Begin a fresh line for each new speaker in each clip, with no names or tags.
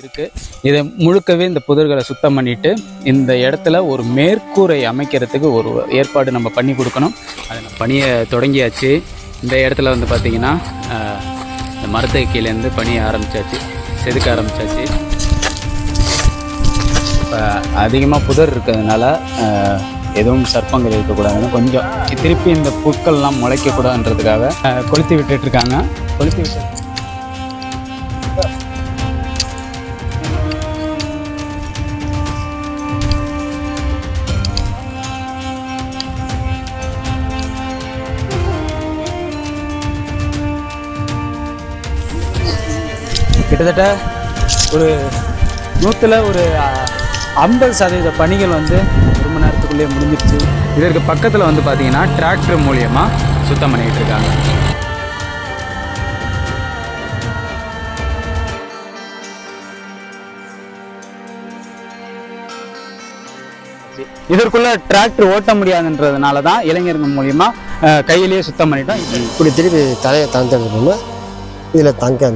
இருக்குது இதை முழுக்கவே இந்த புதர்களை சுத்தம் பண்ணிட்டு இந்த இடத்துல ஒரு மேற்கூரை அமைக்கிறதுக்கு ஒரு ஏற்பாடு நம்ம பண்ணி கொடுக்கணும். அதை நம்ம பணியை தொடங்கியாச்சு. இந்த இடத்துல வந்து பார்த்திங்கன்னா இந்த மரத்தை கீழேருந்து பணியை ஆரம்பிச்சாச்சு. செதுக்க ஆரம்பிச்சாச்சு. இப்போ அதிகமாக புதர் இருக்கிறதுனால எதுவும் சர்ப்பங்கள் இருக்கக்கூடாதுன்னு கொஞ்சம் திருப்பி இந்த புற்கள்லாம் முளைக்கக்கூடாதுன்றதுக்காக கொளுத்தி விட்டுட்ருக்காங்க கொளுத்தி விட்டு கிட்டத்தட்ட ஒரு நூற்றில் ஒரு ஐம்பது சதவீத பணிகள் வந்து ஒரு மணி நேரத்துக்குள்ளேயே முடிஞ்சிருச்சு. இதற்கு பக்கத்தில் வந்து பார்த்தீங்கன்னா டிராக்டர் மூலியமாக சுத்தம் பண்ணிகிட்டு இருக்காங்க. இதற்குள்ள டிராக்டர் ஓட்ட முடியாதுன்றதுனால தான் இளைஞர்கள் மூலியமா கையிலேயே சுத்தம் பண்ணிட்டோம்.
இப்படி திருப்பி தலையை தாங்கிட்டு இதில் தாங்க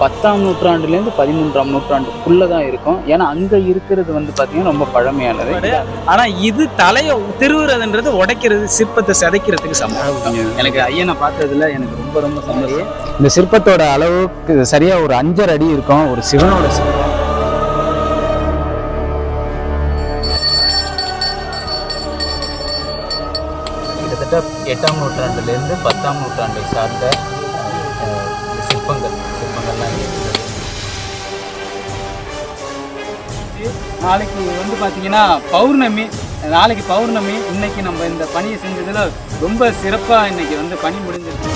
பத்தாம் நூற்றாண்டுலேருந்து பதிமூன்றாம் நூற்றாண்டுக்குள்ளே தான் இருக்கும். ஏன்னா அங்கே இருக்கிறது வந்து பார்த்தீங்கன்னா ரொம்ப பழமையானது. ஆனா இது தலையை திருவுறதுன்றது உடைக்கிறது சிற்பத்தை சிதைக்கிறதுக்கு சமம். எனக்கு ஐயனை பார்த்ததுல எனக்கு ரொம்ப ரொம்ப சந்தோஷம். இந்த சிற்பத்தோட அளவுக்கு சரியா ஒரு அஞ்சரை அடி இருக்கும் ஒரு சிவனோட சிற்பம். கிட்டத்தட்ட எட்டாம் நூற்றாண்டுலேருந்து பத்தாம் நூற்றாண்டை சார்ந்த நாளைக்கு வந்து பார்த்தீங்கன்னா பௌர்ணமி நாளைக்கு பௌர்ணமி. இன்னைக்கு நம்ம இந்த பணியை செஞ்சதில் ரொம்ப சிறப்பாக இன்னைக்கு வந்து பணி முடிஞ்சிருக்கு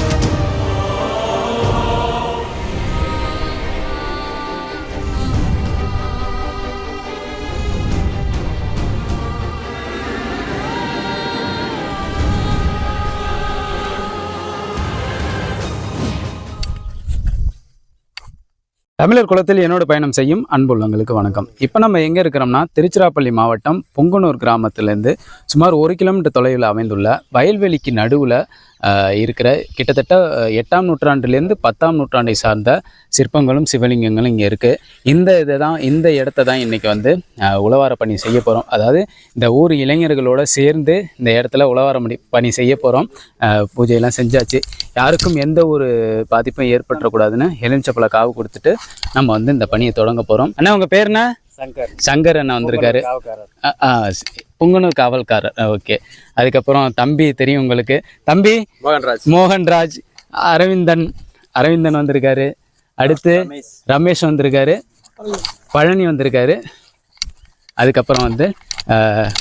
தமிழர் குளத்தில் என்னோட பயணம் செய்யும் அன்புள்ளங்களுக்கு வணக்கம். இப்போ நம்ம எங்கே இருக்கிறோம்னா திருச்சிராப்பள்ளி மாவட்டம் பொங்கனூர் கிராமத்திலேருந்து சுமார் ஒரு கிலோமீட்டர் தொலைவில் அமைந்துள்ள வயல்வெளிக்கு நடுவில் இருக்கிற கிட்டத்தட்ட எட்டாம் நூற்றாண்டுலேருந்து பத்தாம் நூற்றாண்டை சார்ந்த சிற்பங்களும் சிவலிங்கங்களும் இங்கே இருக்குது இந்த இதை தான் இந்த இடத்த தான் இன்றைக்கி வந்து உழவார பணி செய்ய போகிறோம் அதாவது இந்த ஊர் இளைஞர்களோட சேர்ந்து இந்த இடத்துல உழவார பணி பணி செய்ய போகிறோம் பூஜையெல்லாம் செஞ்சாச்சு. யாருக்கும் எந்த ஒரு பாதிப்பும் ஏற்பட்டுறக்கூடாதுன்னு எலுமிச்சப்பழ காவு கொடுத்துட்டு நம்ம வந்து இந்த பணியை தொடங்க போகிறோம் அண்ணா உங்கள் பேர் என்ன?
சங்கர்.
சங்கர் அண்ணா வந்திருக்காரு. புங்கனூர் காவல்காரர் ஓகே. அதுக்கப்புறம் தம்பி தெரியும் உங்களுக்கு. தம்பி?
மோகன்ராஜ்.
மோகன்ராஜ். அரவிந்தன். அரவிந்தன் வந்திருக்காரு. அடுத்து ரமேஷ் வந்திருக்காரு. பழனி வந்திருக்காரு. அதுக்கப்புறம் வந்து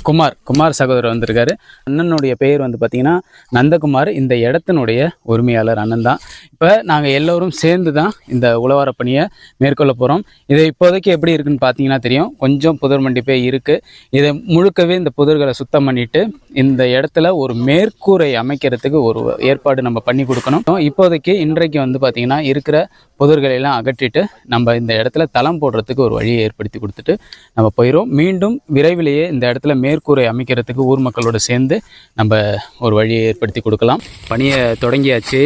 குமார் குமார் சகோதரர் வந்திருக்காரு. அண்ணனுடைய பெயர் வந்து பார்த்திங்கன்னா நந்தகுமார். இந்த இடத்தினுடைய உரிமையாளர் அண்ணன் தான். இப்போ நாங்கள் எல்லோரும் சேர்ந்து தான் இந்த உழவார பணியை மேற்கொள்ள போகிறோம் இது இப்போதைக்கு எப்படி இருக்குன்னு பார்த்தீங்கன்னா தெரியும். கொஞ்சம் புதர் மண்டிப்பே இருக்குது இதை முழுக்கவே இந்த புதர்களை சுத்தம் பண்ணிட்டு இந்த இடத்துல ஒரு மேற்கூரை அமைக்கிறதுக்கு ஒரு ஏற்பாடு நம்ம பண்ணி கொடுக்கணும். இப்போதைக்கு இன்றைக்கு வந்து பார்த்திங்கன்னா இருக்கிற புதர்களை எல்லாம் அகற்றிட்டு நம்ம இந்த இடத்துல தளம் போடுறதுக்கு ஒரு வழியை ஏற்படுத்தி கொடுத்துட்டு நம்ம போயிடும் மீண்டும் விரைவிலேயே இந்த இடத்துல மேற்கூரை அமைக்கிறதுக்கு ஊர் மக்களோடு சேர்ந்து நம்ம ஒரு வழியை ஏற்படுத்தி கொடுக்கலாம். பணியை தொடங்கியாச்சு.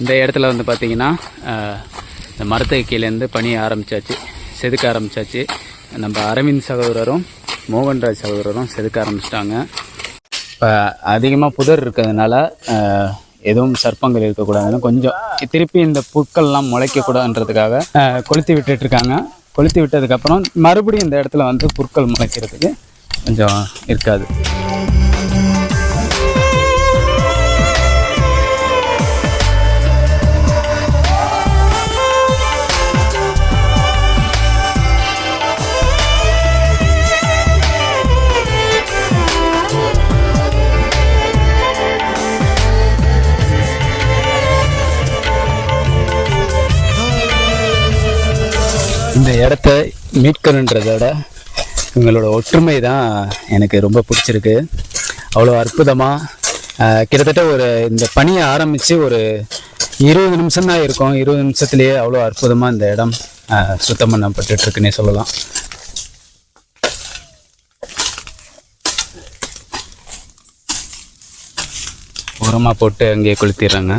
இந்த இடத்துல வந்து பார்த்திங்கன்னா இந்த மரத்துக்கு கீழேருந்து பணியை ஆரம்பித்தாச்சு செதுக்க ஆரம்பித்தாச்சு நம்ம அரவிந்த் சகோதரரும் மோகன்ராஜ் சகோதரரும் செதுக்க ஆரம்பிச்சிட்டாங்க. இப்போ அதிகமாக புதர் இருக்கிறதுனால எதுவும் சர்ப்பங்கள் இருக்கக்கூடாதுன்னு கொஞ்சம் திருப்பி இந்த புற்கள்லாம் முளைக்கக்கூடாதுன்றதுக்காக கொளுத்தி விட்டுட்டுருக்காங்க கொளுத்தி விட்டதுக்கப்புறம் மறுபடியும் இந்த இடத்துல வந்து புற்கள் முளைக்கிறதுக்கு கொஞ்சம் இருக்காது. இந்த இடத்த மீட்கணுன்றதோட விட இவங்களோட ஒற்றுமை தான் எனக்கு ரொம்ப பிடிச்சிருக்கு. அவ்வளோ அற்புதமாக கிட்டத்தட்ட ஒரு இந்த பணியை ஆரம்பித்து ஒரு இருபது நிமிஷம் தான் இருக்கும். இருபது நிமிஷத்துலேயே அவ்வளோ அற்புதமாக இந்த இடம் சுத்தம் பண்ணப்பட்டுருக்குன்னே சொல்லலாம். உரமாக போட்டு அங்கேயே கொளுத்திடுறாங்க.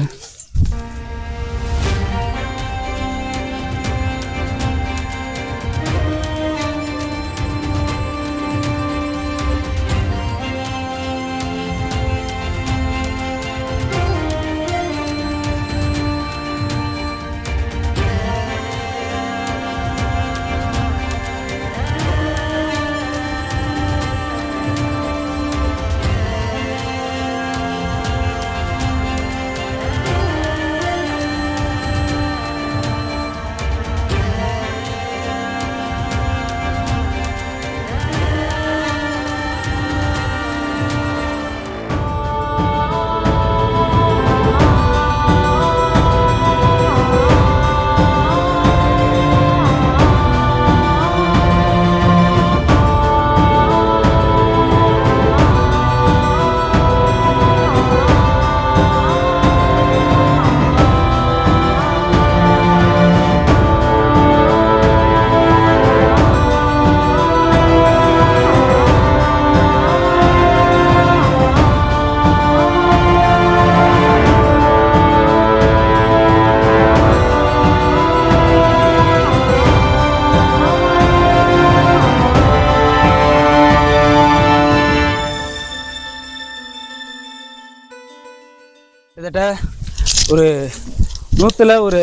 கிட்டத்தட்ட ஒரு நூற்றில் ஒரு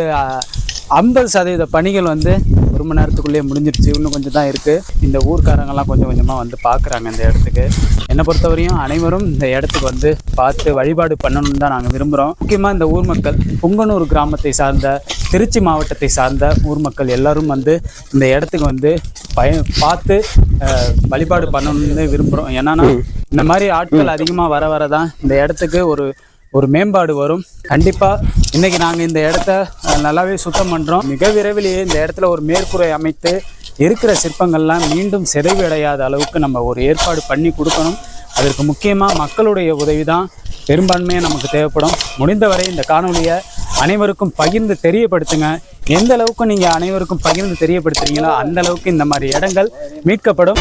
ஐம்பது சதவீத பணிகள் வந்து ஒரு மணி நேரத்துக்குள்ளேயே முடிஞ்சிருச்சு. இன்னும் கொஞ்சம் தான் இருக்குது இந்த ஊர்க்காரங்கெல்லாம் கொஞ்சம் கொஞ்சமாக வந்து பார்க்குறாங்க இந்த இடத்துக்கு. என்னை பொறுத்தவரையும் அனைவரும் இந்த இடத்துக்கு வந்து பார்த்து வழிபாடு பண்ணணும்னு தான் நாங்கள் விரும்புகிறோம் முக்கியமாக இந்த ஊர் மக்கள் புங்கனூர் கிராமத்தை சார்ந்த திருச்சி மாவட்டத்தை சார்ந்த ஊர் மக்கள் எல்லாரும் வந்து இந்த இடத்துக்கு வந்து பய பார்த்து வழிபாடு பண்ணணும்னு விரும்புகிறோம் ஏன்னா இந்த மாதிரி ஆட்கள் அதிகமாக வர வர தான் இந்த இடத்துக்கு ஒரு ஒரு மேம்பாடு வரும். கண்டிப்பாக இன்றைக்கி நாங்கள் இந்த இடத்த நல்லாவே சுத்தம் பண்ணுறோம் மிக விரைவிலேயே இந்த இடத்துல ஒரு மேற்கூரை அமைத்து இருக்கிற சிற்பங்கள்லாம் மீண்டும் சிதைவடையாத அளவுக்கு நம்ம ஒரு ஏற்பாடு பண்ணி கொடுக்கணும். அதற்கு முக்கியமாக மக்களுடைய உதவி தான் பெரும்பான்மையாக நமக்கு தேவைப்படும். முடிந்தவரை இந்த காணொலியை அனைவருக்கும் பகிர்ந்து தெரியப்படுத்துங்க. எந்த அளவுக்கு நீங்கள் அனைவருக்கும் பகிர்ந்து தெரியப்படுத்துறீங்களோ அந்த அளவுக்கு இந்த மாதிரி இடங்கள் மீட்கப்படும்.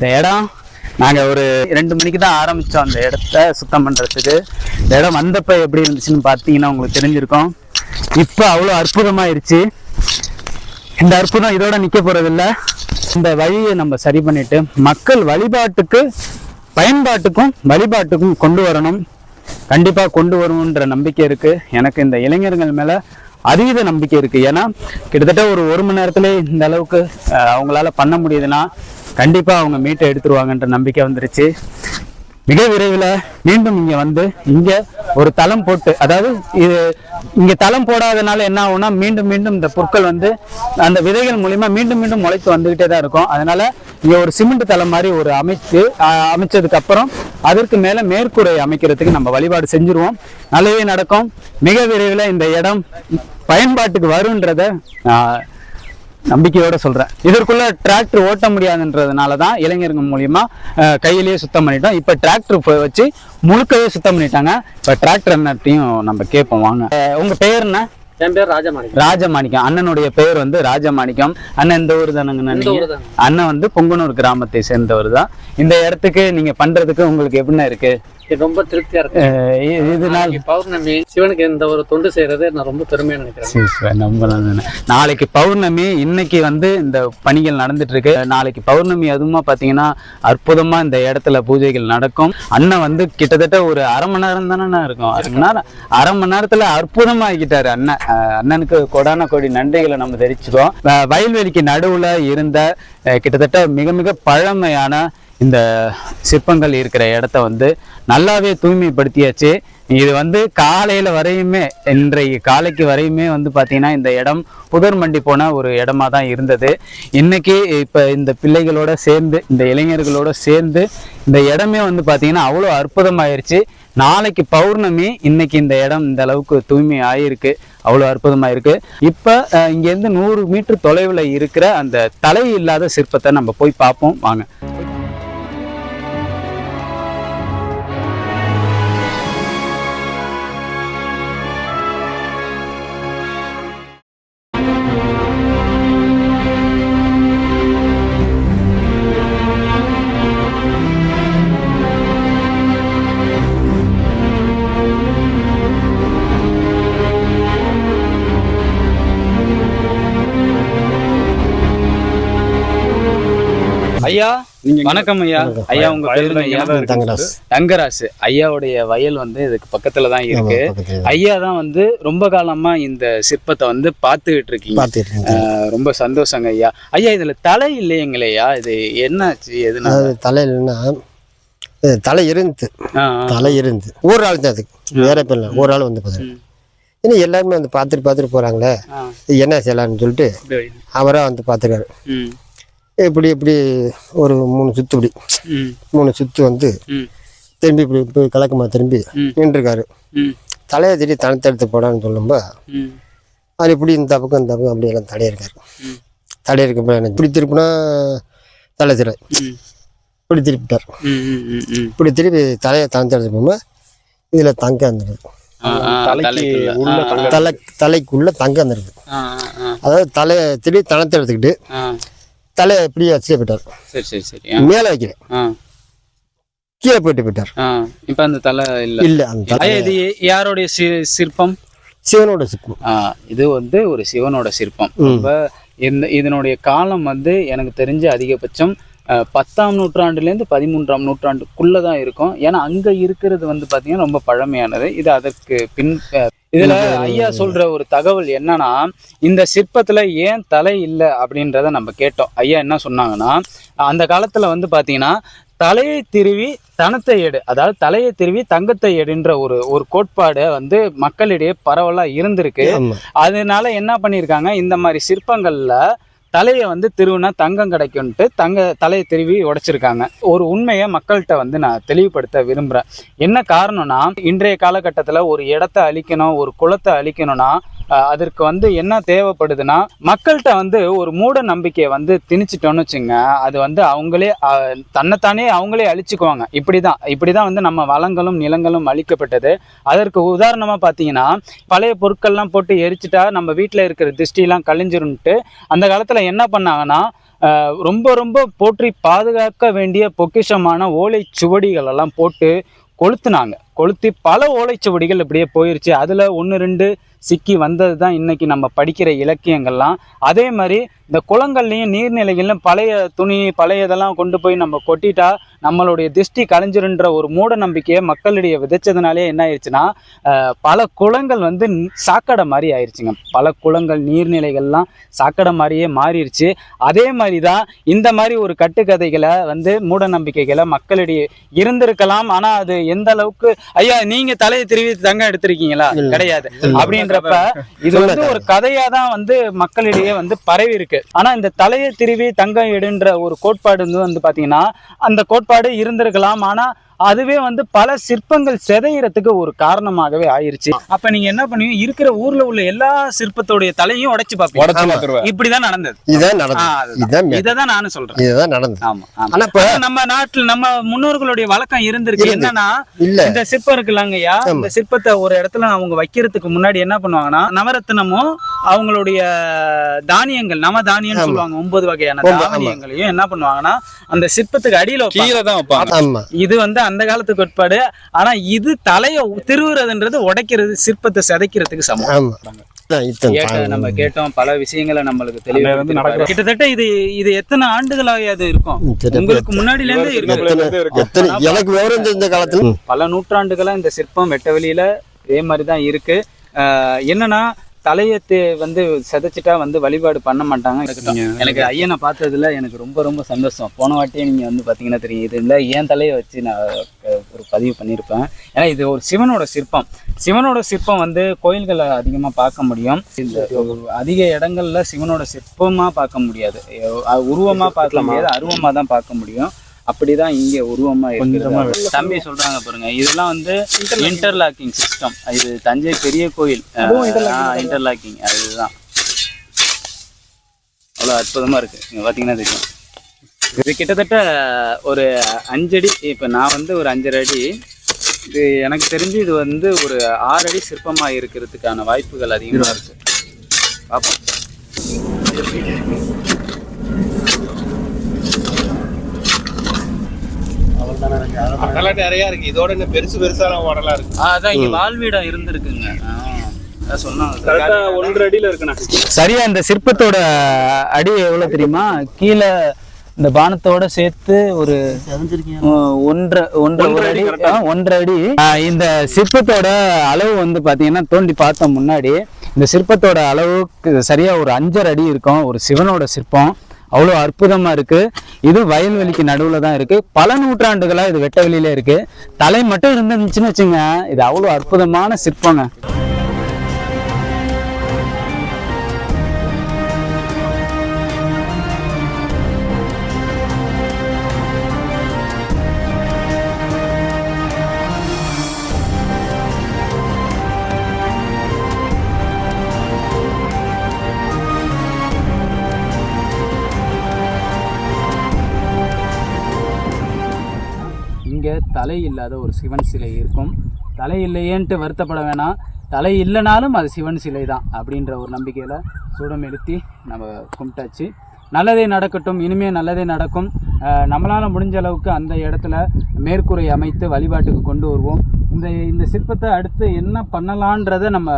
இந்த இடம் நாங்கள் ஒரு ரெண்டு மணிக்கு தான் ஆரம்பித்தோம் அந்த இடத்த சுத்தம் பண்ணுறதுக்கு இந்த இடம் வந்தப்போ எப்படி இருந்துச்சுன்னு பார்த்தீங்கன்னா உங்களுக்கு தெரிஞ்சிருக்கோம். இப்போ அவ்வளோ அற்புதமாயிருச்சு. இந்த அற்புதம் இதோட நிற்க போகிறதில்ல இந்த வழியை நம்ம சரி பண்ணிட்டு மக்கள் வழிபாட்டுக்கு பயன்பாட்டுக்கும் வழிபாட்டுக்கும் கொண்டு வரணும். கண்டிப்பாக கொண்டு வருவோன்ற நம்பிக்கை இருக்குது எனக்கு இந்த இளைஞர்கள் மேலே அதீத நம்பிக்கை இருக்குது ஏன்னா கிட்டத்தட்ட ஒரு ஒரு மணி நேரத்துல இந்த அளவுக்கு அவங்களால பண்ண முடியுதுன்னா கண்டிப்பாக அவங்க மீட்டை எடுத்துருவாங்கன்ற நம்பிக்கை வந்துருச்சு. மிக விரைவில் மீண்டும் இங்கே வந்து இங்கே ஒரு தளம் போட்டு அதாவது இது இங்கே தளம் போடாதனால என்ன ஆகும்னா மீண்டும் மீண்டும் இந்த புற்கள் வந்து அந்த விதைகள் மூலிமா மீண்டும் மீண்டும் முளைத்து வந்துக்கிட்டே தான் இருக்கும். அதனால இங்கே ஒரு சிமெண்ட் தளம் மாதிரி ஒரு அமைத்து அமைச்சதுக்கப்புறம் அமைச்சதுக்கு அப்புறம் அதற்கு மேலே மேற்கூரை அமைக்கிறதுக்கு நம்ம வழிபாடு செஞ்சுருவோம். நல்லதே நடக்கும். மிக விரைவில் இந்த இடம் பயன்பாட்டுக்கு வருன்றத நம்பிக்கையோட சொல்றேன். இதற்குள்ள டிராக்டர் ஓட்ட முடியாதுன்றதுனால தான் இளைஞர்கள் மூலியமா கையிலேயே சுத்தம் பண்ணிட்டோம். இப்போ டிராக்டர் வச்சு முழுக்கவே சுத்தம் பண்ணிட்டாங்க. இப்போ டிராக்டர் அண்ணட்டையும் நம்ம கேட்போம் வாங்க. உங்க பெயர் என்ன?
என் பேர் ராஜமாணிக்கம்.
ராஜமாணிக்கம். அண்ணனுடைய பெயர் வந்து ராஜமாணிக்கம். அண்ணன் இந்த ஊர்
தாங்க.
அண்ணன் வந்து பொங்கனூர் கிராமத்தை சேர்ந்தவர் தான் இந்த இடத்துக்கு நீங்க பண்றதுக்கு உங்களுக்கு எப்படிண்ணா இருக்கு?
ரொம்ப திருப்தியா இருக்கு.
இது
பௌர்ணமி சிவனுக்கு இந்த ஒரு தொண்டு செய்யறது நான் ரொம்ப பெருமையா நினைக்கிறேன்.
நாளைக்கு பௌர்ணமி இன்னைக்கு வந்து இந்த பணிகள் நடந்துட்டு இருக்கு. நாளைக்கு பௌர்ணமி அதுவுமா பாத்தீங்கன்னா அற்புதமா இந்த இடத்துல பூஜைகள் நடக்கும். அண்ணன் வந்து கிட்டத்தட்ட ஒரு அரை மணி நேரம் தானே இருக்கும். அரை மணி நேரம் அரை மணி நேரத்துல அற்புதமா ஆகிட்டாரு அண்ணன் அண்ணனுக்கு கொடான கோடி நன்றிகளை நம்ம தெரிவிச்சுக்கோம் வயல்வெளிக்கு நடுவுல இருந்த கிட்டத்தட்ட மிக மிக பழமையான இந்த சிற்பங்கள் இருக்கிற இடத்த வந்து நல்லாவே தூய்மைப்படுத்தியாச்சு. இது வந்து காலையில் வரையுமே இன்றைய காலைக்கு வரையுமே வந்து பார்த்திங்கன்னா இந்த இடம் புதர் மண்டி போன ஒரு இடமா தான் இருந்தது. இன்னைக்கு இப்போ இந்த பிள்ளைகளோட சேர்ந்து இந்த இளைஞர்களோட சேர்ந்து இந்த இடமே வந்து பார்த்திங்கன்னா அவ்வளோ அற்புதமாயிருச்சு. நாளைக்கு பௌர்ணமி இன்னைக்கு இந்த இடம் இந்த அளவுக்கு தூய்மை ஆயிருக்கு அவ்வளோ அற்புதமாக இருக்கு இப்போ இங்கேருந்து நூறு மீட்டர் தொலைவில் இருக்கிற அந்த தலை இல்லாத சிற்பத்தை நம்ம போய் பார்ப்போம். வாங்க. வணக்கம் ஐயா. ஐயா உங்க பேர் ஐயா.
தங்கராஸ்
தங்கராசு. ஐயாவுடைய வயல் வந்து இதுக்கு பக்கத்துல தான் இருக்கு. ஐயா தான் வந்து ரொம்ப காலமா இந்த சிற்பத்தை வந்து பார்த்துக்கிட்டு இருக்கீங்க.
பார்த்துட்டு இருக்கேன்.
ஆஹ் ரொம்ப சந்தோஷங்க ஐயா. ஐயா இதுல தலை இல்லையங்களேயா இது என்னாச்சு? எதுனா
தலையிலன்னா இது தலை இருந்து. தலை இருந்து ஒரு ஆள் தான் அதுக்கு வேற பேர் இல்லை. ஒரு ஆள் வந்து பார்த்தேன் இன்னும் எல்லாருமே வந்து பார்த்துட்டு பார்த்துட்டு போகிறாங்களே என்ன செய்யலாம்னு சொல்லிட்டு. அவராக வந்து பார்த்துருக்காரு.
ம்,
இப்படி இப்படி ஒரு மூணு சுத்து இப்படி. மூணு சுத்து வந்து திரும்பி இப்படி போய் கலக்கமாக திரும்பி. நின்றுருக்காரு. தலையை திடீர் தனத்தை எடுத்து போடான்னு சொல்லும்போது அது இப்படி இந்த பக்கம் இந்த பக்கம் அப்படியெல்லாம் தடையா இருக்காரு
ம்.
தடையா இருக்க எனக்கு இப்படி திருப்பினா தலை திரை. இப்படி திருப்பிட்டார். இப்படி திருப்பி தலையை தங்க எடுத்து போகும்போது இதில் தங்க
ஆ,
தங்க
தலை தலைக்குள்ள தங்க வந்துருக்கு
ஆ, ஆ, ஆ,
அதாவது தலையை திருப்பி தனத்தை எடுத்துக்கிட்டு. தலையை இப்படியே வச்சுட்டே போயிட்டார்.
சரி சரி சரி.
மேலே வைக்கிறேன். கீழே போயிட்டு போயிட்டார்.
இப்ப அந்த தலை இல்ல.
இல்லை அந்த தலை
இது யாருடைய சிற்பம்?
சிவனோட சிற்பம்.
இது வந்து ஒரு சிவனோட சிற்பம். ரொம்ப இந்த இதனுடைய காலம் வந்து எனக்கு தெரிஞ்ச அதிகபட்சம் பத்தாம் நூற்றாண்டுலேருந்து பதிமூன்றாம் நூற்றாண்டுக்குள்ள தான் இருக்கும். ஏன்னா அங்க இருக்கிறது வந்து பாத்தீங்கன்னா ரொம்ப பழமையானது. இது அதற்கு பின் இதுல ஐயா சொல்ற ஒரு தகவல் என்னன்னா இந்த சிற்பத்துல ஏன் தலை இல்லை அப்படின்றத நம்ம கேட்டோம். ஐயா என்ன சொன்னாங்கன்னா அந்த காலத்துல வந்து பாத்தீங்கன்னா தலையை திருவி தனத்தை எடு அதாவது தலையை திருவி தங்கத்தை எடுன்ற ஒரு ஒரு கோட்பாடு வந்து மக்களிடையே பரவலா இருந்திருக்கு. அதனால என்ன பண்ணியிருக்காங்க இந்த மாதிரி சிற்பங்கள்ல தலையை வந்து திருவுனா தங்கம் கிடைக்கும்ட்டு தங்க தலையை திருவி உடைச்சிருக்காங்க. ஒரு உண்மையை மக்கள்கிட்ட வந்து நான் தெளிவுபடுத்த விரும்புகிறேன் என்ன காரணம்னா இன்றைய காலகட்டத்தில் ஒரு இடத்த அழிக்கணும் ஒரு குளத்தை அழிக்கணும்னா அதற்கு வந்து என்ன தேவைப்படுதுன்னா மக்கள்கிட்ட வந்து ஒரு மூட நம்பிக்கையை வந்து திணிச்சிட்டோன்னு வச்சுங்க அது வந்து அவங்களே தன்னைத்தானே அவங்களே அழிச்சுக்குவாங்க. இப்படிதான் இப்படிதான் வந்து நம்ம வளங்களும் நிலங்களும் அழிக்கப்பட்டது. அதற்கு உதாரணமா பார்த்தீங்கன்னா பழைய பொருட்கள்லாம் போட்டு எரிச்சிட்டா நம்ம வீட்டில் இருக்கிற திருஷ்டிலாம் கழிஞ்சிருன்ட்டு அந்த காலத்தில் என்ன பண்ணாங்கன்னா ரொம்ப ரொம்ப போற்றி பாதுகாக்க வேண்டிய பொக்கிஷமான ஓலைச்சுவடிகள் எல்லாம் போட்டு கொளுத்துனாங்க. கொளுத்தி பல ஓலைச்சுவடிகள் இப்படியே போயிருச்சு. அதில் ஒன்று ரெண்டு சிக்கி வந்தது தான் இன்னைக்கு நம்ம படிக்கிற இலக்கியங்கள்லாம். அதே மாதிரி இந்த குளங்கள்லையும் நீர்நிலைகள்லையும் பழைய துணி பழைய இதெல்லாம் கொண்டு போய் நம்ம கொட்டிட்டா நம்மளுடைய திருஷ்டி கலைஞ்சிருன்ற ஒரு மூட நம்பிக்கையை மக்களிடையே விதைச்சதுனாலே என்ன ஆயிடுச்சுன்னா பல குளங்கள் வந்து சாக்கடை மாதிரி ஆயிடுச்சுங்க பல குளங்கள் நீர்நிலைகள்லாம் சாக்கடை மாதிரியே மாறிடுச்சு அதே மாதிரி தான் இந்த மாதிரி ஒரு கட்டுக்கதைகளை வந்து மூட நம்பிக்கைகளை மக்களிடையே இருந்திருக்கலாம். ஆனா அது எந்த அளவுக்கு ஐயா நீங்க தலையை திருவி தங்கம் எடுத்திருக்கீங்களா. கிடையாது. அப்படின்றப்ப இது வந்து ஒரு கதையா தான் வந்து மக்களிடையே வந்து பரவி இருக்கு. ஆனா இந்த தலையை திருவி தங்கம் எடுன்ற ஒரு கோட்பாடு வந்து வந்து பாத்தீங்கன்னா அந்த கோட்பாடு இருந்திருக்கலாம். ஆனா அதுவே வந்து பல சிற்பங்கள் சிதையறதுக்கு ஒரு காரணமாகவே ஆயிருச்சு. அப்ப நீங்க என்ன பண்ணுவீங்க? இருக்கிற ஊர்ல உள்ள எல்லா சிற்பத்தோடைய தலையும் உடைச்சு
பார்த்துருவேன்
இப்படிதான் நடந்தது.
இதுதான்
ஆ,
நடந்தது இததான்
நானும் சொல்றேன்.
இதுதான் நடந்தது.
ஆமா ஆமா.
ஆனா இப்ப
நம்ம நாட்டுல நம்ம முன்னோர்களுடைய வழக்கம் இருந்திருக்கு.
இருந்து.
என்னன்னா இந்த சிற்பம் இருக்குல்லங்கய்யா. இந்த சிற்பத்தை ஒரு இடத்துல அவங்க வைக்கிறதுக்கு முன்னாடி என்ன பண்ணுவாங்கன்னா நவரத்தினமும் அவங்களுடைய தானியங்கள் நவ தானியம்னு
ஆமா.
சொல்லுவாங்க ஒன்பது வகையான. தானியங்களையும் என்ன பண்ணுவாங்கன்னா அந்த சிற்பத்துக்கு அடியில வைப்பாங்க
கீழே தான் வைப்பாங்க.
ஆமா.
இது வந்து அந்த காலத்துக்கு உட்பாடு ஆனா இது தலைய திருவுறதுன்றது உடைக்கிறது சிற்பத்தை சிதைக்கிறதுக்கு சமம். நம்ம கேட்டோம் பல விஷயங்களை நம்மளுக்கு
வந்து
தெளிவாக. கிட்டத்தட்ட இது இது எத்தனை ஆண்டுகளாக அது இருக்கும். உங்களுக்கு முன்னாடில இருந்து
எனக்கு விவரம் தெரிஞ்ச காலத்துல
பல நூற்றாண்டுகளா இந்த சிற்பம் வெட்ட வெளியில இதே மாதிரி தான் இருக்கு. ஆஹ் என்னன்னா தலையை தே- வந்து செதைச்சிட்டா வந்து வழிபாடு பண்ண மாட்டாங்க. எனக்கு ஐயனை பார்த்ததுல எனக்கு ரொம்ப ரொம்ப சந்தோஷம். போன வாட்டியே நீங்க வந்து பாத்தீங்கன்னா தெரியும். இது இல்லை ஏன் தலையை வச்சு நான் ஒரு பதிவு பண்ணியிருப்பேன். ஏன்னா இது ஒரு சிவனோட சிற்பம். சிவனோட சிற்பம் வந்து கோயில்களை அதிகமாக பார்க்க முடியும். இந்த அதிக இடங்கள்ல சிவனோட சிற்பமா பார்க்க முடியாது. அஹ், உருவமா பார்க்க முடியாது அருவமா தான் பார்க்க முடியும். அப்படிதான் இங்க உருவமா இருக்குது தம்பி சொல்றாங்க பாருங்க இதெல்லாம் வந்து இன்டர்லாக்கிங் சிஸ்டம் இது தஞ்சை பெரிய கோயில். இன்டர்லாக்கிங் அதுதான். அவ்வளோ அற்புதமா இருக்கு. இங்க பாத்தீங்கன்னா தெரியும். இது கிட்டத்தட்ட ஒரு அஞ்சடி இப்போ நான் வந்து ஒரு அஞ்சரை அடி. இது எனக்கு தெரிஞ்சு இது வந்து ஒரு ஆறு அடி சிற்பமா இருக்கிறதுக்கான வாய்ப்புகள் அதிகமா இருக்கு. பார்ப்போம்
அதெல்லாம் நிறைய இருக்கு. இதோட இன்னும் பெருசு பெருசாலாம் உடலா இருக்கு.
ஆ, அதான் இங்க வாழ்வீடம் இருந்திருக்குங்க. சரியா இந்த சிற்பத்தோட அடி எவ்வளவு தெரியுமா? கீழே இந்த பானத்தோட சேர்த்து ஒரு ஒன்றரை ஒன்றரை ஒரு அடி ஒன்றரை அடி. இந்த சிற்பத்தோட அளவு வந்து பாத்தீங்கன்னா தோண்டி பார்த்த முன்னாடி இந்த சிற்பத்தோட அளவுக்கு சரியா ஒரு அஞ்சரை அடி இருக்கும். ஒரு சிவனோட சிற்பம். அவ்வளோ அற்புதமாக இருக்கு. இது வயல்வெளிக்கு நடுவில் தான் இருக்கு. பல நூற்றாண்டுகளாக இது வெட்ட வெளியில இருக்கு. தலை மட்டும் இருந்துச்சுன்னு வச்சுங்க இது அவ்வளோ அற்புதமான சிற்பங்க. தலை இல்லாத ஒரு சிவன் சிலை இருக்கும். தலை இல்லையேன்ட்டு வருத்தப்பட வேணாம். தலை இல்லைனாலும் அது சிவன் சிலை தான் அப்படின்ற ஒரு நம்பிக்கையில் சூடம் எழுத்தி நம்ம கும்பிட்டாச்சு. நல்லதே நடக்கட்டும் இனிமே நல்லதே நடக்கும். நம்மளால் முடிஞ்ச அளவுக்கு அந்த இடத்துல மேற்கூரை அமைத்து வழிபாட்டுக்கு கொண்டு வருவோம். இந்த இந்த சிற்பத்தை அடுத்து என்ன பண்ணலான்றதை நம்ம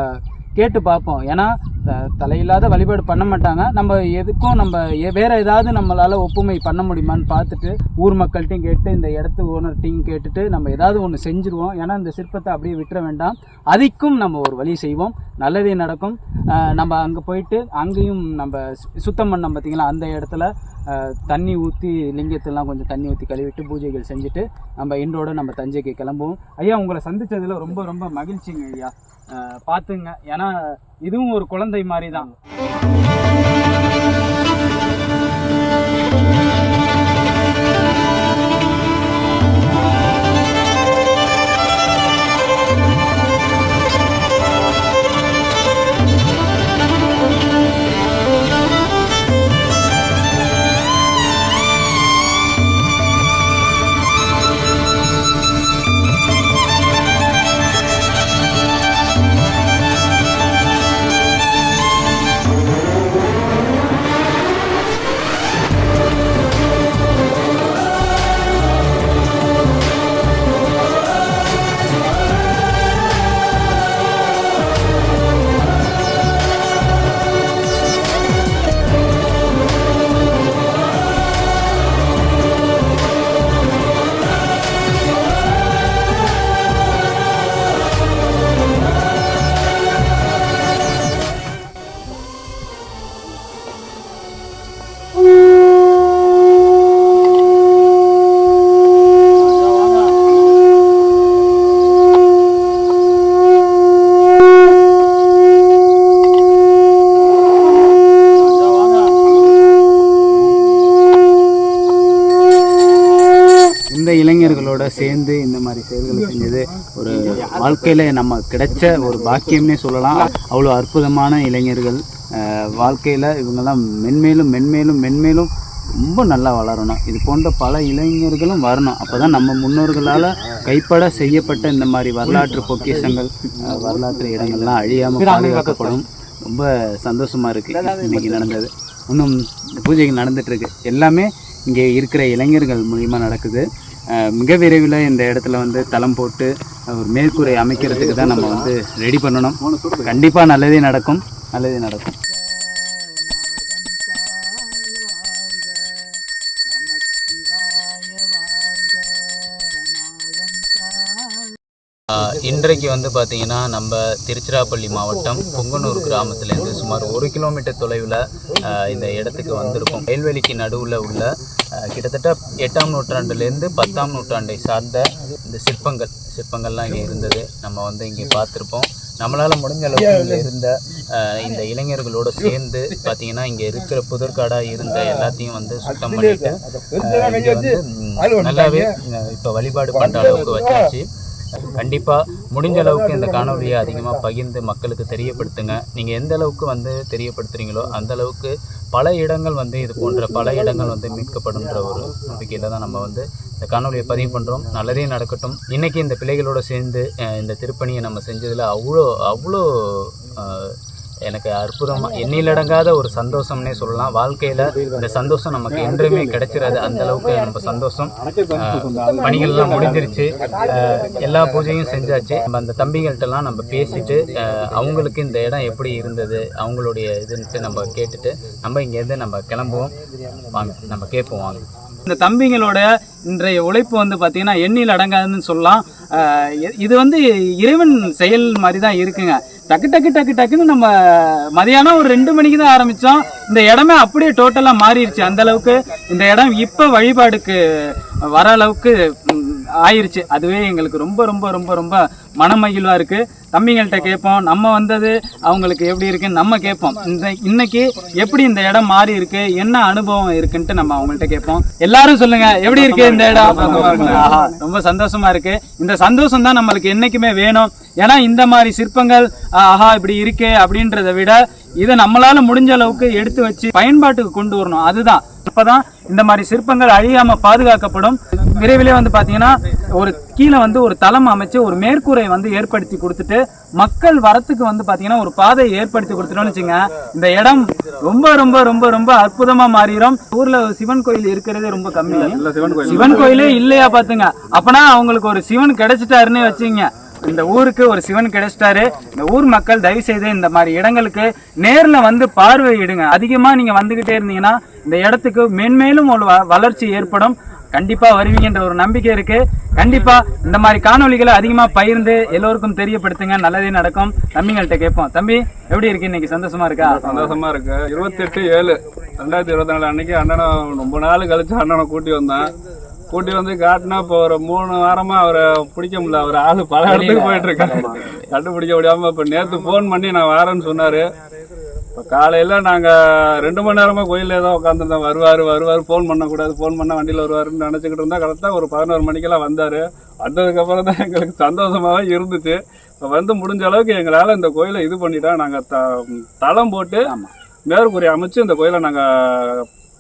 கேட்டு பார்ப்போம். ஏன்னா த- தலையில்லாத வழிபாடு பண்ண மாட்டாங்க. நம்ம எதுக்கும் நம்ம வேறு வேற ஏதாவது நம்மளால ஒப்புமை பண்ண முடியுமான்னு பார்த்துட்டு ஊர் மக்கள்கிட்டையும் கேட்டு இந்த இடத்து ஓனர்கிட்டையும் கேட்டுட்டு நம்ம ஏதாவது ஒன்று செஞ்சுருவோம். ஏன்னா இந்த சிற்பத்தை அப்படியே விட்டுற வேண்டாம். அதுக்கும் நம்ம ஒரு வழி செய்வோம். நல்லதே நடக்கும். நம்ம அங்கே போயிட்டு அங்கேயும் நம்ம சு- சுத்தம் பண்ணோம் பார்த்திங்களா? அந்த இடத்துல தண்ணி ஊற்றி லிங்கத்தெல்லாம் கொஞ்சம் தண்ணி ஊற்றி கழுவிட்டு பூஜைகள் செஞ்சுட்டு நம்ம இன்றோட நம்ம தஞ்சைக்கு கிளம்புவோம். ஐயா உங்களை சந்தித்ததில் ரொம்ப ரொம்ப மகிழ்ச்சிங்க ஐயா. பார்த்துங்க. ஏன்னா இதுவும் ஒரு குழந்தை மாதிரி தான் சேர்ந்து இந்த மாதிரி செயல்களை செஞ்சது ஒரு வாழ்க்கையில் நம்ம கிடைச்ச ஒரு பாக்கியம்னே சொல்லலாம். அவ்வளோ அற்புதமான இளைஞர்கள். வாழ்க்கையில் இவங்கெல்லாம் மென்மேலும் மென்மேலும் மென்மேலும் ரொம்ப நல்லா வளரணும். இது போன்ற பல இளைஞர்களும் வரணும். அப்போ தான் நம்ம முன்னோர்களால் கைப்பட செய்யப்பட்ட இந்த மாதிரி வரலாற்று பொக்கிஷங்கள் வரலாற்று இடங்கள்லாம் அழியாமல் பாதுகாக்கப்படும். ரொம்ப சந்தோஷமாக இருக்குது இன்னைக்கு நடந்தது. இன்னும் பூஜைகள் நடந்துகிட்ருக்கு எல்லாமே இங்கே இருக்கிற இளைஞர்கள் மூலிமா நடக்குது. மிக விரைவில் இந்த இடத்துல வந்து தளம் போட்டு ஒரு மேற்கூரை அமைக்கிறதுக்கு தான் நம்ம வந்து ரெடி பண்ணணும். கண்டிப்பாக நல்லதே நடக்கும். நல்லதே நடக்கும். இன்றைக்கு வந்து பார்த்தீங்கன்னா நம்ம திருச்சிராப்பள்ளி மாவட்டம் பொங்கனூர் கிராமத்துலேருந்து சுமார் ஒரு கிலோமீட்டர் தொலைவில் இந்த இடத்துக்கு வந்திருக்கோம். வயல்வெளிக்கு நடுவில் உள்ள கிட்டத்தட்ட எட்டாம் நூற்றாண்டுலேருந்து பத்தாம் நூற்றாண்டை சார்ந்த இந்த சிற்பங்கள் சிற்பங்கள்லாம் இங்கே இருந்தது. நம்ம வந்து இங்கே பார்த்துருப்போம். நம்மளால் முடிஞ்ச அளவுக்கு இங்கே இருந்த இந்த இளைஞர்களோட சேர்ந்து பார்த்தீங்கன்னா இங்கே இருக்கிற புதற்காடாக இருந்த எல்லாத்தையும் வந்து சுத்தம் பண்ணிட்டு இங்க வந்து நல்லாவே இப்போ வழிபாடு பண்ணுற அளவுக்கு வச்சாச்சு. கண்டிப்பாக முடிஞ்ச அளவுக்கு இந்த காணொலியை அதிகமாக பகிர்ந்து மக்களுக்கு தெரியப்படுத்துங்க. நீங்கள் எந்த அளவுக்கு வந்து தெரியப்படுத்துறீங்களோ அந்த அளவுக்கு பல இடங்கள் வந்து இது போன்ற பல இடங்கள் வந்து மீட்கப்படுன்ற ஒரு நம்பிக்கையில் தான் நம்ம வந்து இந்த காணொலியை பதிவு பண்ணுறோம் நல்லதே நடக்கட்டும். இன்றைக்கி இந்த பிள்ளைகளோட சேர்ந்து இந்த திருப்பணியை நம்ம செஞ்சதில் அவ்வளோ அவ்வளோ அஹ், எனக்கு அற்புதமாக எண்ணிலடங்காத ஒரு சந்தோஷம்னே சொல்லலாம். வாழ்க்கையில் இந்த சந்தோஷம் நமக்கு என்றுமே கிடைச்சிடாது அந்த அளவுக்கு நம்ம சந்தோஷம் பணிகள்லாம் முடிஞ்சிருச்சு. எல்லா பூஜையும் செஞ்சாச்சு. நம்ம அந்த தம்பிகள்கிட்டலாம் நம்ம பேசிட்டு அவங்களுக்கு இந்த இடம் எப்படி இருந்தது அவங்களுடைய இதுன்ட்டு நம்ம கேட்டுட்டு நம்ம இங்கேருந்து நம்ம கிளம்புவோம். வாங்க நம்ம கேட்போம் வாங்க. இந்த தம்பிங்களோட இன்றைய உழைப்பு வந்து பார்த்தீங்கன்னா எண்ணில் அடங்காதுன்னு சொல்லலாம். இது வந்து இறைவன் செயல் மாதிரி தான் இருக்குங்க. டக்கு டக்கு டக்கு டக்குன்னு நம்ம மதியானம் ஒரு ரெண்டு மணிக்கு தான் ஆரம்பித்தோம் இந்த இடமே அப்படியே டோட்டலாக மாறிடுச்சு. அந்த அளவுக்கு இந்த இடம் இப்போ வழிபாடுக்கு வர அளவுக்கு ஆயிடுச்சு அதுவே எங்களுக்கு ரொம்ப ரொம்ப ரொம்ப ரொம்ப மனமகிழ்வாக இருக்குது தம்பிங்கள்ட்ட கேட்போம் நம்ம வந்தது அவங்களுக்கு எப்படி இருக்குன்னு நம்ம கேட்போம். இந்த இன்னைக்கு எப்படி இந்த இடம் மாறி இருக்கு என்ன அனுபவம் இருக்குன்ட்டு நம்ம அவங்கள்ட்ட கேட்போம். எல்லாரும் சொல்லுங்க எப்படி இருக்கு இந்த இடம்? ஆஹா, ரொம்ப சந்தோஷமா இருக்கு. இந்த சந்தோஷம் தான் நம்மளுக்கு என்னைக்குமே வேணும். ஏன்னா இந்த மாதிரி சிற்பங்கள் ஆஹா இப்படி இருக்கே அப்படின்றத விட இதை நம்மளால முடிஞ்ச அளவுக்கு எடுத்து வச்சு பயன்பாட்டுக்கு கொண்டு வரணும். அதுதான். அப்பதான் இந்த மாதிரி சிற்பங்கள் அழியாம பாதுகாக்கப்படும். விரைவிலே வந்து பாத்தீங்கன்னா ஒரு கீழே வந்து ஒரு தளம் அமைச்சு ஒரு மேற்கூரை வந்து ஏற்படுத்தி கொடுத்துட்டு மக்கள் வரத்துக்கு வந்து பாத்தீங்கன்னா ஒரு பாதையை ஏற்படுத்தி கொடுத்துட்டோம்னு வச்சுங்க இந்த இடம் ரொம்ப ரொம்ப ரொம்ப ரொம்ப அற்புதமா மாறிடும். ஊர்ல சிவன் கோயில் இருக்கிறதே ரொம்ப கம்மி. சிவன் கோயிலே. இல்லையா பாத்துங்க. அப்பனா அவங்களுக்கு ஒரு சிவன் கிடைச்சிட்டாருன்னு வச்சுங்க இந்த ஊருக்கு ஒரு சிவன் கிடைச்சிட்டாரு. இந்த ஊர் மக்கள் தயவு செய்து இந்த மாதிரி இடங்களுக்கு நேர்ல வந்து பார்வையிடுங்க. அதிகமா நீங்க வந்துகிட்டே இருந்தீங்கன்னா இந்த இடத்துக்கு மென்மேலும் ஒரு வ- வளர்ச்சி ஏற்படும். கண்டிப்பா வருவீங்கன்ற ஒரு நம்பிக்கை இருக்கு. கண்டிப்பா இந்த மாதிரி காணொலிகளை அதிகமா பகிர்ந்து எல்லோருக்கும் தெரியப்படுத்துங்க. நல்லதே நடக்கும். தம்பிங்கள்ட்ட கேட்போம். தம்பி எப்படி இருக்கு? இன்னைக்கு சந்தோஷமா இருக்கா?
சந்தோஷமா இருக்கு. இருபத்தெட்டு ஏழு. ரெண்டாயிரத்தி இருபத்தி நாலு அன்னைக்கு அண்ணனை ரொம்ப நாள் கழிச்சு அண்ணனை கூட்டி வந்தேன். கூட்டி வந்து காட்டினா இப்போ ஒரு மூணு வாரமா அவரை பிடிக்க முடியல. அவர் ஆளு பல இடத்துக்கு போயிட்டு இருக்காரு. கண்டுபிடிக்க முடியாம இப்ப நேத்து ஃபோன் பண்ணி நான் வரேன்னு சொன்னாரு. இப்போ காலையில நாங்க ரெண்டு மணி நேரமா கோயிலே தான் உட்காந்துருந்தோம் வருவாரு வருவாரு ஃபோன் பண்ணக்கூடாது ஃபோன் பண்ண வண்டியில வருவாருன்னு நினைச்சுக்கிட்டு இருந்தா கரெக்டா ஒரு பதினோரு மணிக்கெல்லாம் வந்தாரு. வந்ததுக்கு அப்புறம் தான் எங்களுக்கு சந்தோஷமாவே இருந்துச்சு. இப்போ வந்து முடிஞ்ச அளவுக்கு எங்களால இந்த கோயிலை இது பண்ணிட்டா நாங்க த தளம் போட்டு மேற்கூரை அமைச்சு இந்த கோயிலை நாங்க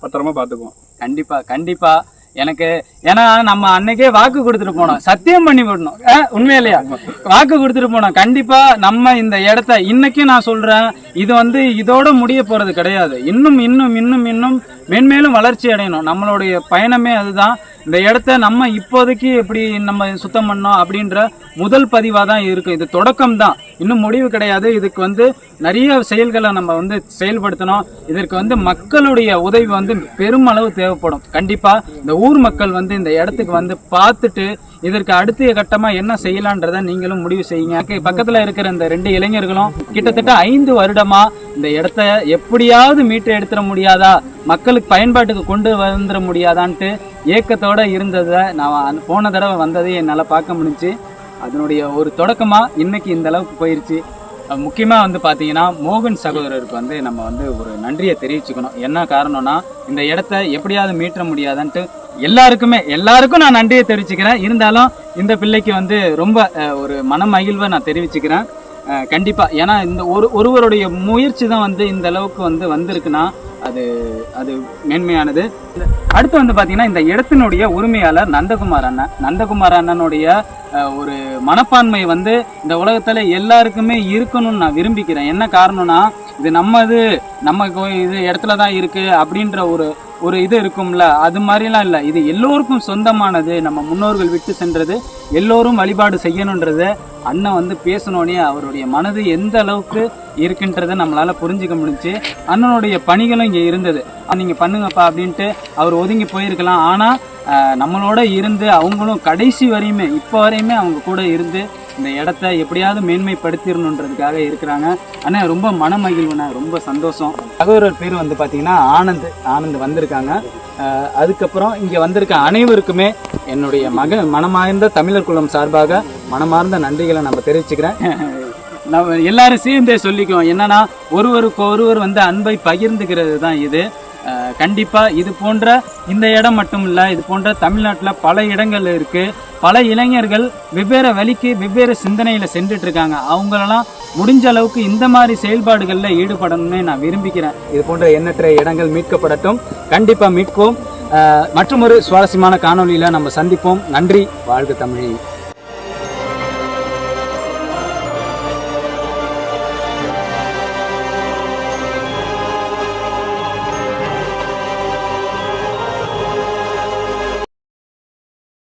பத்திரமா பாத்துக்குவோம்
கண்டிப்பா கண்டிப்பா. எனக்கு ஏன்னா நம்ம அன்னைக்கே வாக்கு கொடுத்துட்டு போனோம். சத்தியம் பண்ணி விடணும். அஹ், உண்மையிலையா? வாக்கு கொடுத்துட்டு போனோம். கண்டிப்பா நம்ம இந்த இடத்த இன்னைக்கும் நான் சொல்றேன் இது வந்து இதோட முடிய போறது கிடையாது. இன்னும் இன்னும் இன்னும் இன்னும் மென்மேலும் வளர்ச்சி அடையணும். நம்மளுடைய பயணமே அதுதான். இந்த இடத்த நம்ம இப்போதைக்கு எப்படி நம்ம சுத்தம் பண்ணோம் அப்படின்ற முதல் பதிவாக தான் இருக்கும் இது தொடக்கம் தான். இன்னும் முடிவு கிடையாது. இதுக்கு வந்து நிறைய செயல்களை நம்ம வந்து செயல்படுத்தணும். இதற்கு வந்து மக்களுடைய உதவி வந்து பெருமளவு தேவைப்படும். கண்டிப்பாக இந்த ஊர் மக்கள் வந்து இந்த இடத்துக்கு வந்து பார்த்துட்டு இதற்கு அடுத்த கட்டமா என்ன செய்யலான்றதை நீங்களும் முடிவு செய்யுங்க. பக்கத்தில் பக்கத்துல இருக்கிற இந்த ரெண்டு இளைஞர்களும் கிட்டத்தட்ட ஐந்து வருடமா இந்த இடத்த எப்படியாவது மீட்டு எடுத்துட முடியாதா? மக்களுக்கு பயன்பாட்டுக்கு கொண்டு வந்துட முடியாதான்ட்டு ஏக்கத்தோட இருந்ததை நான் போன தடவை வந்ததை என்னால் பார்க்க முடிஞ்சு அதனுடைய ஒரு தொடக்கமாக இன்னைக்கு இந்த அளவுக்கு போயிருச்சு. முக்கியமாக முக்கியமா வந்து பார்த்தீங்கன்னா மோகன் சகோதரருக்கு வந்து நம்ம வந்து ஒரு நன்றியை தெரிவிச்சுக்கணும். என்ன காரணம்னா இந்த இடத்த எப்படியாவது மீட்ட முடியாதுன்ட்டு எல்லாருக்குமே எல்லாருக்கும் நான் நன்றியை தெரிவிச்சுக்கிறேன். இருந்தாலும் இந்த பிள்ளைக்கு வந்து ரொம்ப ஒரு மன மகிழ்வை நான் தெரிவிச்சுக்கிறேன். கண்டிப்பாக ஏன்னா இந்த ஒரு ஒருவருடைய முயற்சி தான் வந்து இந்த அளவுக்கு வந்து வந்திருக்குன்னா அது அது மேன்மையானது. அடுத்து வந்து பார்த்தீங்கன்னா இந்த இடத்தினுடைய உரிமையாளர் நந்தகுமார் அண்ணன் நந்தகுமார் அண்ணனுடைய ஒரு மனப்பான்மை வந்து இந்த உலகத்தில் எல்லாருக்குமே இருக்கணும்னு நான் விரும்பிக்கிறேன். என்ன காரணம்னா இது நம்மது நம்ம இது இடத்துல தான் இருக்குது அப்படின்ற ஒரு ஒரு இது இருக்கும்ல. அது மாதிரிலாம் இல்லை. இது எல்லோருக்கும் சொந்தமானது. நம்ம முன்னோர்கள் விட்டு சென்றது எல்லோரும் வழிபாடு செய்யணுன்றது அண்ணன் வந்து பேசணுன்னே அவருடைய மனது எந்த அளவுக்கு இருக்குன்றதை நம்மளால புரிஞ்சுக்க முடிஞ்சு அண்ணனுடைய பணிகளும் இங்கே இருந்தது. நீங்கள் நீங்க பண்ணுங்கப்பா அப்படின்ட்டு அவர் ஒதுங்கி போயிருக்கலாம். ஆனா நம்மளோட இருந்து அவங்களும் கடைசி வரையுமே இப்போ வரையுமே அவங்க கூட இருந்து இந்த இடத்த எப்படியாவது மேன்மைப்படுத்திடணுன்றதுக்காக இருக்கிறாங்க. ஆனால் ரொம்ப மனமகிழ்வுண்ணா ரொம்ப சந்தோஷம். சகோதரர் பேர் வந்து பார்த்தீங்கன்னா ஆனந்த் ஆனந்த் வந்திருக்காங்க. அதுக்கப்புறம் இங்கே வந்திருக்க அனைவருக்குமே என்னுடைய மக மனமார்ந்த தமிழர் குலம் சார்பாக மனமார்ந்த நன்றிகளை நம்ம தெரிவிச்சுக்கிறேன். நம்ம எல்லாரும் சேர்ந்தே சொல்லிக்குவோம். என்னன்னா ஒருவருக்கு ஒருவர் வந்து அன்பை பகிர்ந்துக்கிறது தான் இது. கண்டிப்பாக கண்டிப்பா இது போன்ற இந்த இடம் மட்டும் இல்ல இது போன்ற தமிழ்நாட்டில் பல இடங்கள் இருக்கு. பல இளைஞர்கள் வெவ்வேறு வழிக்கு வெவ்வேறு சிந்தனையில சென்றுட்டு இருக்காங்க. அவங்களெல்லாம் முடிஞ்ச அளவுக்கு இந்த மாதிரி செயல்பாடுகளில் ஈடுபடணும்னு நான் விரும்பிக்கிறேன் இது போன்ற எண்ணற்ற இடங்கள் மீட்கப்படட்டும். கண்டிப்பா மீட்போம். அஹ், மற்றும் ஒரு சுவாரஸ்யமான காணொளியில நம்ம சந்திப்போம். நன்றி. வாழ்க தமிழ்.